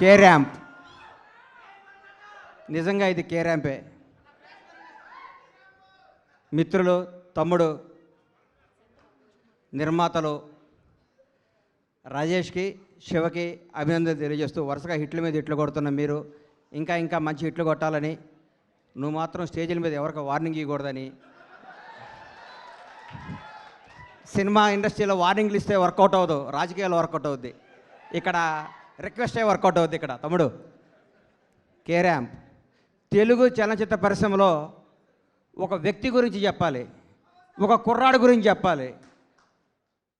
K ramp. నిజంగా ఇది కే ర్యాంపే. మిత్రులు తమ్ముడు నిర్మాతలు రాజేష్కి శివకి అభినందన తెలియజేస్తూ వరుసగా హిట్ల మీద హిట్లు కొడుతున్న మీరు ఇంకా ఇంకా మంచి హిట్లు కొట్టాలని నువ్వు మాత్రం స్టేజీల మీద ఎవరికి వార్నింగ్ ఇవ్వకూడదని. సినిమా ఇండస్ట్రీలో వార్నింగ్లు ఇస్తే వర్కౌట్ అవ్వదు రాజకీయాలు వర్కౌట్ అవుద్ది. ఇక్కడ రిక్వెస్టే వర్కౌట్ అవుద్ది ఇక్కడ? తమ్ముడు. K ramp. తెలుగు చలనచిత్ర పరిశ్రమలో ఒక వ్యక్తి గురించి చెప్పాలి ఒక కుర్రాడు గురించి చెప్పాలి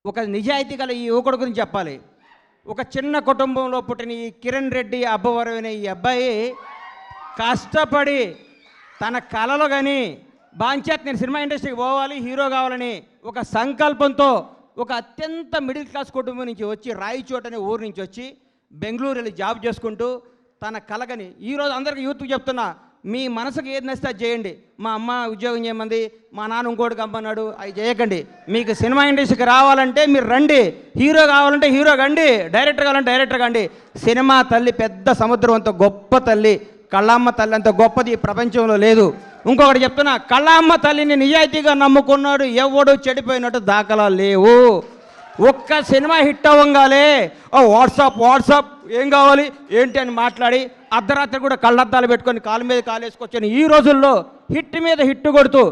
ఒక నిజాయితీ గల ఈ యువకుడు గురించి చెప్పాలి. ఒక చిన్న కుటుంబంలో పుట్టిన ఈ కిరణ్ రెడ్డి అబ్బవరం అనే ఈ అబ్బాయి కష్టపడి తన కళలో కానీ బాంచేత్ నేను సినిమా ఇండస్ట్రీకి పోవాలి హీరో కావాలని ఒక సంకల్పంతో ఒక అత్యంత మిడిల్ క్లాస్ కుటుంబం నుంచి వచ్చి రాయిచోట అనే ఊరు నుంచి వచ్చి బెంగళూరు వెళ్ళి జాబ్ చేసుకుంటూ తన కలగని ఈరోజు అందరికీ యూత్కి చెప్తున్నా మీ మనసుకు ఏది నచ్చితే అది చేయండి. మా అమ్మ ఉద్యోగం చేయమంది మా నాన్న ఇంకోటి కంపన్నాడు అవి చేయకండి. మీకు సినిమా ఇండస్ట్రీకి రావాలంటే మీరు రండి. హీరో కావాలంటే హీరో కండి. డైరెక్టర్ కావాలంటే డైరెక్టర్ కండి. సినిమా తల్లి పెద్ద సముద్రం అంత గొప్ప తల్లి. కళ్ళమ్మ తల్లి అంత గొప్పది ఈ ప్రపంచంలో లేదు. ఇంకొకటి చెప్తున్నా కళ్ళమ్మ తల్లిని నిజాయితీగా నమ్ముకున్నాడు ఎవడు చెడిపోయినట్టు దాఖలా లేవు. ఒక్క సినిమా హిట్ అవ్వగానే ఓ వాట్సాప్ వాట్సాప్ ఏం కావాలి? ఏంటి అని మాట్లాడి అర్ధరాత్రి కూడా కళ్ళద్దాలు పెట్టుకొని కాలు మీద కాలేసుకొచ్చాను ఈ రోజుల్లో హిట్ మీద హిట్ కొడుతూ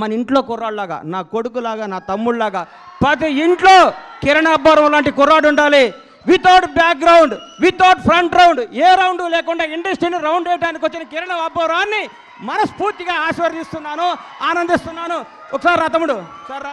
మన ఇంట్లో కుర్రాళ్ళలాగా నా కొడుకులాగా నా తమ్ముళ్ళలాగా ప్రతి ఇంట్లో కిరణ్ అబ్బారం లాంటి కుర్రాడు ఉండాలి. Without background without front round ఏ రౌండ్ లేకుండా ఇండస్ట్రీని రౌండ్ వేయడానికి వచ్చిన కిరణ్ అబ్బారాన్ని మనస్ఫూర్తిగా ఆశీర్వదిస్తున్నాను ఆనందిస్తున్నాను. ఒకసారి రా తమ్ముడు సార్ రా.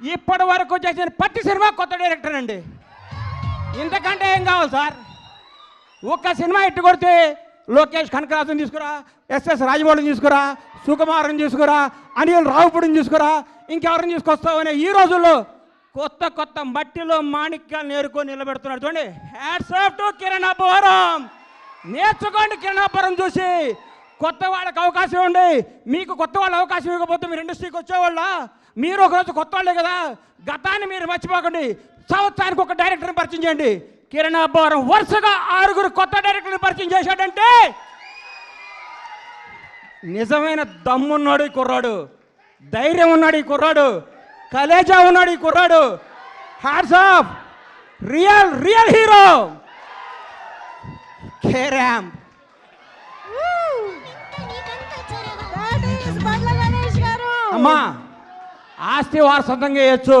ఇప్పటి వరకు చేసిన ప్రతి సినిమా కొత్త డైరెక్టర్ అండి. ఇంతకంటే ఏం కావాలి సార్? ఒక్క సినిమా ఇట్టు కొడితే లోకేష్ కనకరాజుని తీసుకురా ఎస్ఎస్ రాజమౌళిని తీసుకురా సుకుమారుని తీసుకురా అనిల్ రావుపుడిని తీసుకురా ఇంకెవరిని తీసుకొస్తావనే ఈ రోజుల్లో కొత్త కొత్త మట్టిలో మాణిక్యాలు నేర్కొని నిలబెడుతున్నాడు చూడండి. Hats off to Kiran Abbavaram నేర్చుకోండి కిరణ్ అబ్బవరం చూసి. కొత్త వాళ్ళకి అవకాశం ఇవ్వండి. మీకు కొత్త వాళ్ళ అవకాశం ఇవ్వకపోతే మీరు ఇండస్ట్రీకి వచ్చేవాళ్ళ? మీరు ఒకరోజు కొత్త వాళ్ళే కదా? గతాన్ని మీరు మర్చిపోకండి. సంవత్సరానికి ఒక డైరెక్టర్ని పరిచయం చేయండి. కిరణ్ అబ్బవరం వరుసగా ఆరుగురు కొత్త డైరెక్టర్ని పరిచయం చేశాడంటే నిజమైన దమ్మున్నాడు ఈ కుర్రాడు. ధైర్యం ఉన్నాడు ఈ కుర్రాడు. కలేజా ఉన్నాడు ఈ కుర్రాడు. Hats off real real hero K Ramp అమ్మా ఆస్తి వారసత్వంగా చేయొచ్చు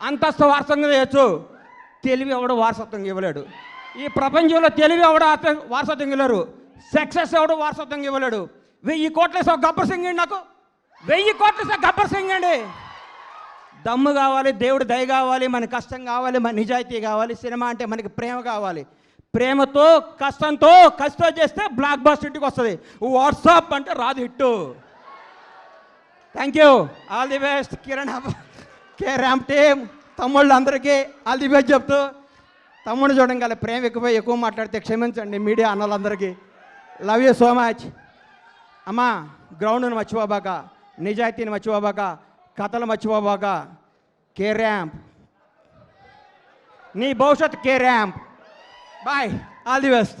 అంతస్తు వారసత్వంగా చేయొచ్చు తెలివి ఎవడు వారసత్వంగా ఇవ్వలేడు. ఈ ప్రపంచంలో తెలివి ఎవడు వారసత్వం వారసత్వంగా ఇవ్వలేరు. సక్సెస్ ఎవడు వారసత్వంగా ఇవ్వలేడు. వెయ్యి కోట్ల సార్ గబ్బర్ సింగ్ అండి నాకు. వెయ్యి కోట్ల సార్ గబ్బర్ సింగ్ అండి దమ్ము కావాలి దేవుడు దయ కావాలి మన కష్టం కావాలి మన నిజాయితీ కావాలి సినిమా అంటే మనకి ప్రేమ కావాలి. ప్రేమతో కష్టంతో కష్టం చేస్తే బ్లాక్ బాస్ట్ ఇంటికి వస్తుంది. వాట్సాప్ అంటే రాదు hit. Thank you all the best Kiran అబ్బ- కే ర్యామ్ టీమ్ తమ్ముళ్ళు అందరికీ ఆల్ ది బెస్ట్ చెప్తూ తమ్ముడు చూడడం గల ప్రేమ ఎక్కువ ఎక్కువ మాట్లాడితే క్షమించండి మీడియా అన్నలందరికీ. లవ్ యూ సో మచ్ అమ్మా గ్రౌండ్ను మర్చిపోబాక నిజాయితీని మర్చిపోబాక కథలు మర్చిపోబాక కే ర్యాంప్ నీ భవిష్యత్ K Ramp bye all the best